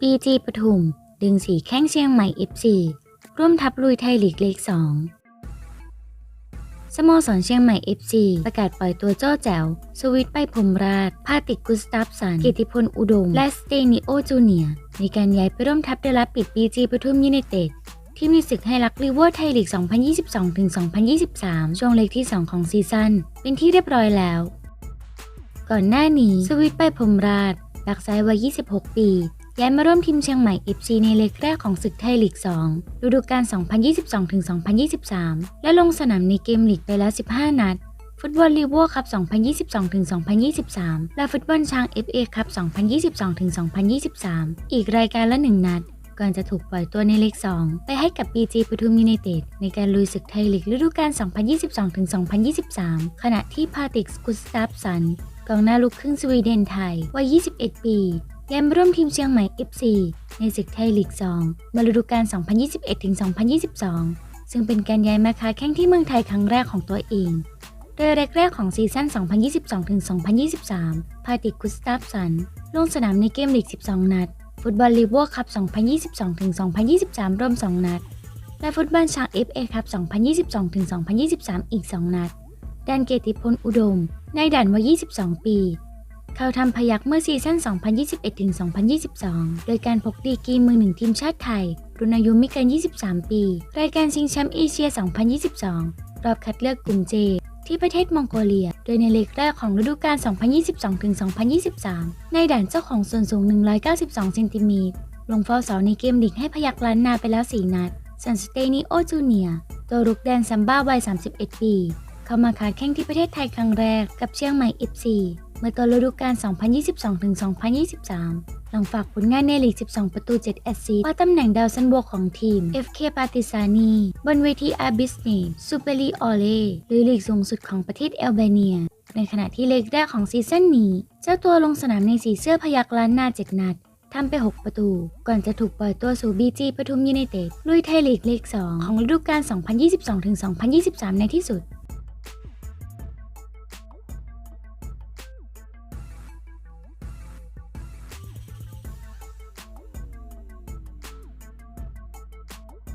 ปีจีปทุม ดึงสีแข้งเชียงใหม่ FC ร่วมทัพลุยไทยลีกเลข2สโมสรเชียงใหม่ FC ประกาศปล่อยตัวโจ้แจ๋ว สวิตไปพรมราชพาติกุสตาฟสัน กิติพลอุดม และสเตนิโอจูเนียในการย้ายไปร่วมทัพเดลาปิดปีจีปทุมยูไนเต็ดที่มีศึกให้รักลิเวอร์ไทยลีก 2022-2023 ช่วงเล็กที่ 2 ของซีซั่นเป็นที่เรียบร้อยแล้ว ก่อนหน้านี้สวิตไปพรหมราชบักซ้ายวัย 26 ปีย้ายมาร่วมทีมเชียงใหม่ FC ในเลกแรกของศึกไทยลีก 2 ฤดูกาล 2022-2023 และลงสนามในเกมลีกไปแล้ว 15 นัด ฟุตบอลลีวอร์คัพ 2022-2023 และฟุตบอลช้าง FA คัพ 2022-2023 อีกรายการละ 1 นัด ก่อนจะถูกปล่อยตัวในเลข2ไปให้กับ BG ปทุมยูไนเต็ดในการลุยศึกไทยลีกฤดูกาล 2022-2023 ขณะที่พาติกสกุสตาฟสันกองหน้าลูกครึ่งสวีเดนไทยวัย 21 ปีย้ายมาร่วมทีมเชียงใหม่ FC ในศึกไทยลีก 2 มาฤดูกาล 2021-2022 ซึ่งเป็นการย้ายมาค้าแข่งที่เมืองไทยครั้งแรกของตัวเองโดยแรกๆของซีซั่น 2022-2023 พาติกกุสตาฟสัน ลงสนามในเกมลีก 12 นัด ฟุตบอลลีเวอร์คัพ 2022-2023 รวม 2 นัด และฟุตบอลช้าง FA คัพ 2022-2023 อีก 2 นัดด้านเกติพลอุดม ในด่านวัย 22 ปี เขาทำพยักเมื่อซีซั่น 2021-2022 โดยการพกดีกีมือหนึ่งทีมชาติไทย รุ่นอายุไม่เกิน 23 ปี รายการชิงแชมป์เอเชีย 2022 รอบคัดเลือกกลุ่มเจ ที่ประเทศมองโกเลีย โดยในเล็กแรกของฤดูกาล 2022-2023 ในด่านเจ้าของส่วนสูง 192 เซนติเมตร ลงเฝ้าเสาในเกมลีกให้พยักล้านนาไปแล้ว 4 นัดสันสเตนิโอจูเนียตัวรุกแดนซัมบ้าวัย 31 ปี เข้ามาค้าแข่งที่ประเทศไทยครั้งแรกกับเชียงใหม่ FC เมื่อต้นฤดูกาล 2022-2023 หลังฝากผลงานในลีก 12 ประตู 7 แอสซิสต์ว่าตำแหน่งดาวซันโบวกของทีม FK ปาติซานีบนเวทีอาบิสเนซูเปอรีออเลหรือลีกสูงสุดของประเทศแอลเบเนีย ในขณะที่เลกแรกของซีซั่นนี้ เจ้าตัวลงสนามในสีเสื้อพยักล้านนา 7 นัดทำไป 6 ประตู ก่อนจะถูกปล่อยตัวสู่บีจีปทุมยูไนเต็ดลุยไทยลีกเลก2ของฤดูกาล2022-2023 ในที่สุด